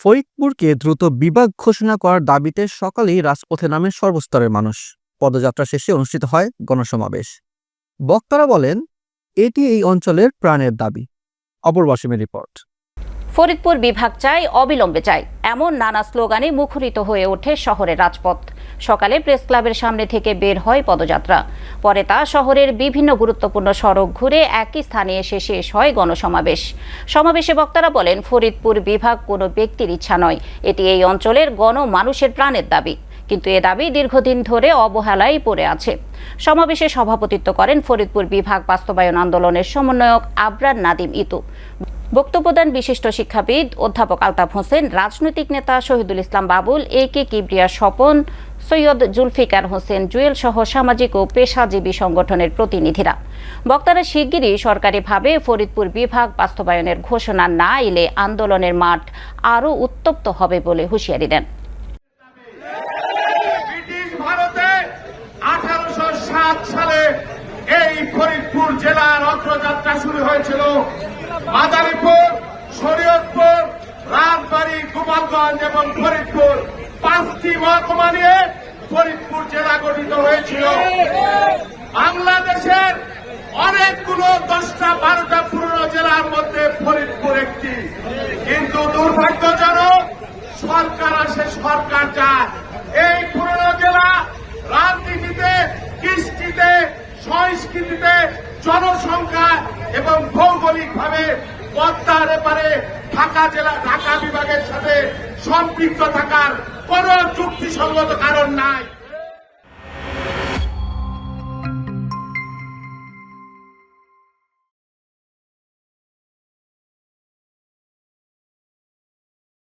ফরিদপুরকে দ্রুত বিভাগ ঘোষণা করার দাবিতে সকালেই রাজপথে নামে সর্বস্তরের মানুষ। পদযাত্রা শেষে অনুষ্ঠিত হয় গণসমাবেশ। বক্তারা বলেন, এটি এই অঞ্চলের প্রাণের দাবি। অপরবাসীমের রিপোর্ট। ফরিদপুর বিভাগ চাই, অবিলম্বে চাই, এমন নানা স্লোগানে মুখরিত হয়ে ওঠে শহরের রাজপথ। সকালে প্রেস ক্লাবের সামনে থেকে বের হয় পদযাত্রা। পরে তা শহরের বিভিন্ন গুরুত্বপূর্ণ সড়ক ঘুরে একই স্থানে এসে শেষ হয় গণসমাবেশ। সমাবেশে বক্তারা বলেন, ফরিদপুর বিভাগ কোনো ব্যক্তির ইচ্ছা নয়। এটি এই অঞ্চলের গণমানুষের প্রাণের দাবি। কিন্তু এ দাবি দীর্ঘদিন ধরে অবহেলায় পড়ে আছে। সমাবেশে সভাপতিত্ব করেন ফরিদপুর বিভাগ বাস্তবায়ন আন্দোলনের সমন্বয়ক আবরার নাদিম ইতু। বক্তব্য দেন বিশিষ্ট শিক্ষাবিদ অধ্যাপক আলতাফ হোসেন, রাজনৈতিক নেতা শহীদুল ইসলাম বাবুল, এ কে কিবরিয়া স্বপন, সৈয়দ জুলফিকার হোসেন জুয়েল সহ সামাজিক ও পেশাজীবী সংগঠনের প্রতিনিধিরা। বক্তারা শিগগিরই সরকারিভাবে ফরিদপুর বিভাগ বাস্তবায়নের ঘোষণা না এলে আন্দোলনের মাঠ আরও উত্তপ্ত হবে বলে হুঁশিয়ারি দেন। সালে এই ফরিদপুর জেলার অগ্রযাত্রা শুরু হয়েছিল। গোপালগঞ্জ এবং ফরিদপুর, পাঁচটি মহকুমা নিয়ে ফরিদপুর জেলা গঠিত হয়েছিল। বাংলাদেশের অনেকগুলো দশটা বারোটা পুরনো জেলার মধ্যে ফরিদপুর একটি। কিন্তু দুর্ভাগ্যজনক সরকার আসে সরকার যায় এই পুরনো জেলা রাজনীতিতে, কৃষ্টিতে, সংস্কৃতিতে জনসংখ্যা এবং ভৌগোলিকভাবে পদ্মার এপারে ঢাকা জেলা ঢাকা বিভাগের সাথে সম্পৃক্ত থাকার কোন যুক্তিসঙ্গত কারণ নাই।